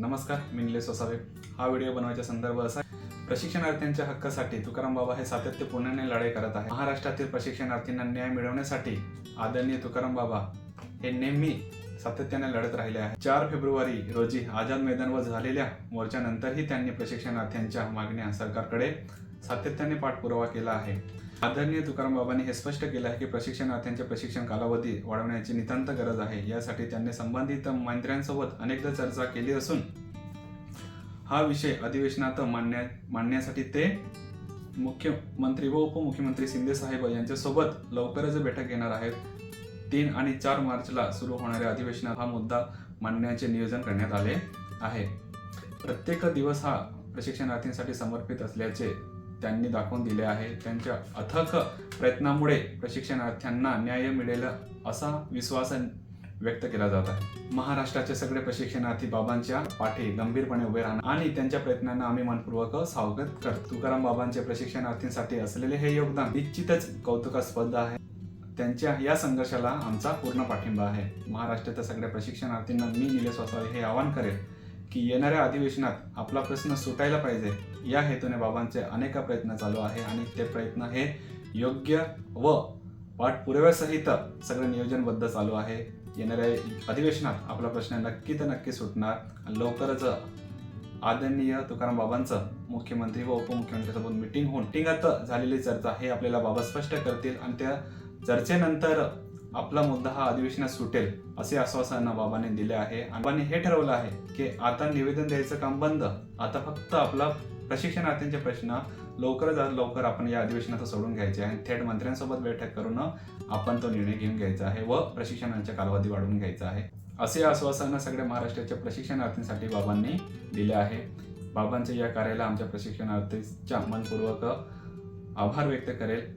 नमस्कार मी निलेश वसावे. हा व्हिडिओ बनवायचा संदर्भ असा प्रशिक्षणार्थ्यांच्या हक्कासाठी तुकाराम बाबा हे सातत्यपूर्णाने लढाई करत आहे महाराष्ट्रातील प्रशिक्षणार्थींना न्याय मिळवण्यासाठी आदरणीय तुकाराम बाबा हे नेहमी सातत्याने लढत राहिले आहे चार फेब्रुवारी रोजी आझाद मैदानवर झालेल्या मोर्चानंतरही त्यांनी प्रशिक्षणार्थ्यांच्या मागण्या सरकारकडे सातत्याने पाठपुरावा केला आहे. आदरणीय तुकाराम बाबांनी हे स्पष्ट केलं आहे की प्रशिक्षणार्थ्यांच्या प्रशिक्षण कालावधी वाढवण्याची नितांत गरज आहे. यासाठी त्यांनी संबंधित मंत्र्यांसोबत अनेकदा चर्चा केली असून हा विषय अधिवेशनात मांडण्या मांडण्यासाठी ते मुख्यमंत्री व उपमुख्यमंत्री शिंदे साहेब यांच्यासोबत लवकरच बैठक घेणार आहेत. तीन आणि चार मार्चला सुरू होणाऱ्या अधिवेशनात हा मुद्दा मांडण्याचे नियोजन करण्यात आले आहे. प्रत्येक दिवस हा प्रशिक्षणार्थींसाठी समर्पित असल्याचे त्यांनी दाखवून दिले आहे. त्यांच्या अथक प्रयत्नामुळे प्रशिक्षणार्थ्यांना न्याय मिळेल असा विश्वास व्यक्त केला जात आहे. महाराष्ट्राचे सगळे प्रशिक्षणार्थी बाबांच्या पाठी गंभीरपणे उभे राहणार आणि त्यांच्या प्रयत्नांना आम्ही मनपूर्वक स्वागत करतो तुकाराम बाबांचे प्रशिक्षणार्थींसाठी असलेले हे योगदान निश्चितच कौतुकास्पद आहे. त्यांच्या या संघर्षाला आमचा पूर्ण पाठिंबा आहे. महाराष्ट्राच्या सगळ्या प्रशिक्षणार्थींना मी निलेश वसावे हे आवाहन करेल. की येणाऱ्या अधिवेशनात आपला प्रश्न सुटायला पाहिजे. या हेतूने बाबांचे अनेक प्रयत्न चालू आहे आणि ते प्रयत्न हे योग्य व पाठपुराव्यासहित सगळं नियोजनबद्ध चालू आहे. येणाऱ्या अधिवेशनात आपला प्रश्न नक्की तर नक्की सुटणार. लवकरच आदरणीय तुकाराम बाबांचं मुख्यमंत्री व उपमुख्यमंत्र्यांसोबत मिटिंग होऊन टिंगात झालेली चर्चा हे आपल्याला बाबा स्पष्ट करतील आणि त्या चर्चेनंतर आपला मुद्दा हा अधिवेशनात सुटेल असे आश्वासन बाबांनी दिले आहे. आणि हे ठरवलं आहे की आता निवेदन द्यायचं काम बंद. आता फक्त आपला प्रशिक्षणार्थींचे प्रश्न लवकरच लवकर आपण या अधिवेशनात सोडून घ्यायचे आहे आणि थेट मंत्र्यांसोबत बैठक करून आपण तो निर्णय घेऊन घ्यायचा आहे व प्रशिक्षणाचा कालावधी वाढवून घ्यायचा आहे. असे आश्वासन सगळ्या महाराष्ट्राच्या प्रशिक्षणार्थींसाठी बाबांनी दिले आहे. बाबांच्या या कार्याला आमच्या प्रशिक्षणार्थीच्या मनपूर्वक आभार व्यक्त करेल.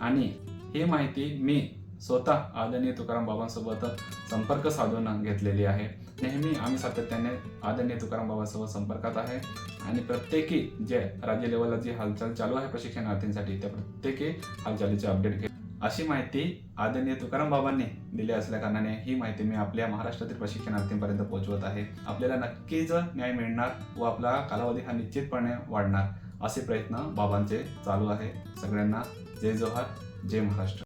आणि ही माहिती मी स्वतः आदरणीय तुकाराम बाबांसोबत संपर्क साधून घेतलेली आहे. नेहमी आम्ही सातत्याने आदरणीय तुकाराम बाबांसोबत संपर्कात आहे. आणि प्रत्येकी जे राज्य लेवलला जी हालचाल चालू आहे प्रशिक्षणार्थींसाठी त्या प्रत्येकी हालचालीचे अपडेट घे. अशी माहिती आदरणीय तुकाराम बाबांनी दिली असल्या कारणाने ही माहिती मी आपल्या महाराष्ट्रातील प्रशिक्षणार्थींपर्यंत पोहोचवत आहे. आपल्याला नक्कीच न्याय मिळणार व आपला कालावधी हा निश्चितपणे वाढणार असे प्रयत्न बाबांचे चालू आहे. सगळ्यांना जय जोहार जय महाराष्ट्र.